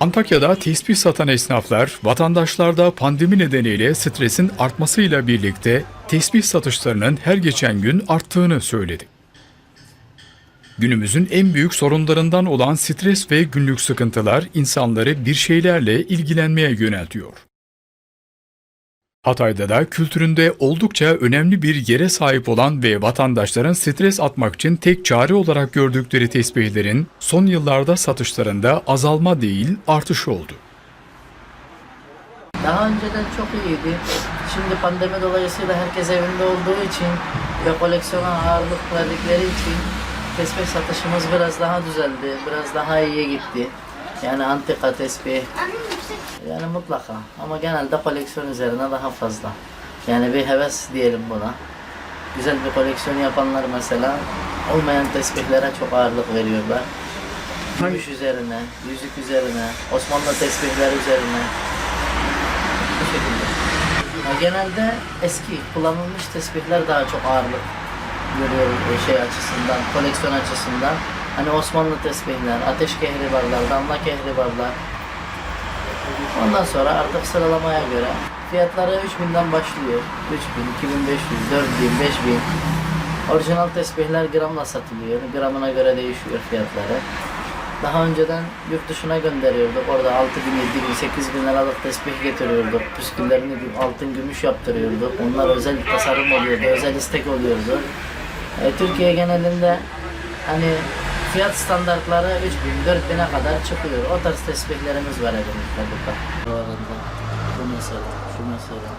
Antakya'da tesbih satan esnaflar, vatandaşlarda pandemi nedeniyle stresin artmasıyla birlikte tesbih satışlarının her geçen gün arttığını söyledi. Günümüzün en büyük sorunlarından olan stres ve günlük sıkıntılar insanları bir şeylerle ilgilenmeye yöneltiyor. Hatay'da da kültüründe oldukça önemli bir yere sahip olan ve vatandaşların stres atmak için tek çare olarak gördükleri tesbihlerin son yıllarda satışlarında azalma değil artış oldu. Daha önceden çok iyiydi. Şimdi pandemi dolayısıyla herkes evinde olduğu için ve koleksiyona ağırlık verdikleri için tesbih satışımız biraz daha düzeldi. Biraz daha iyiye gitti. Yani antika tesbih. Yani mutlaka. Ama genelde koleksiyon üzerine daha fazla. Yani bir heves diyelim buna. Güzel bir koleksiyon yapanlar mesela olmayan tesbihlere çok ağırlık veriyorlar. Gümüş üzerine, yüzük üzerine, Osmanlı tesbihler üzerine, bu şekilde. Ya genelde eski kullanılmış tesbihler daha çok ağırlık görüyorum e, şey açısından, koleksiyon açısından. Hani Osmanlı tesbihler, ateş kehribarlar, damla kehribarlar. Ondan sonra artık sıralamaya göre fiyatları 3000'den başlıyor. 3000, 2500, 4000, 5000. Orijinal tesbihler gramla satılıyor. Gramına göre değişiyor fiyatları. Daha önceden yurt dışına gönderiyorduk. Orada 6 bin, 7 bin, 8 bin liralık tesbih getiriyorduk. Püsküllerini altın, gümüş yaptırıyorduk. Onlar özel tasarım oluyordu, özel istek oluyordu. E, Türkiye genelinde hani fiyat standartları 3 bin, 4 bine kadar çıkıyor. O tarz tesbihlerimiz var elimizde burada. Bu arada bu mesela, şu mesela.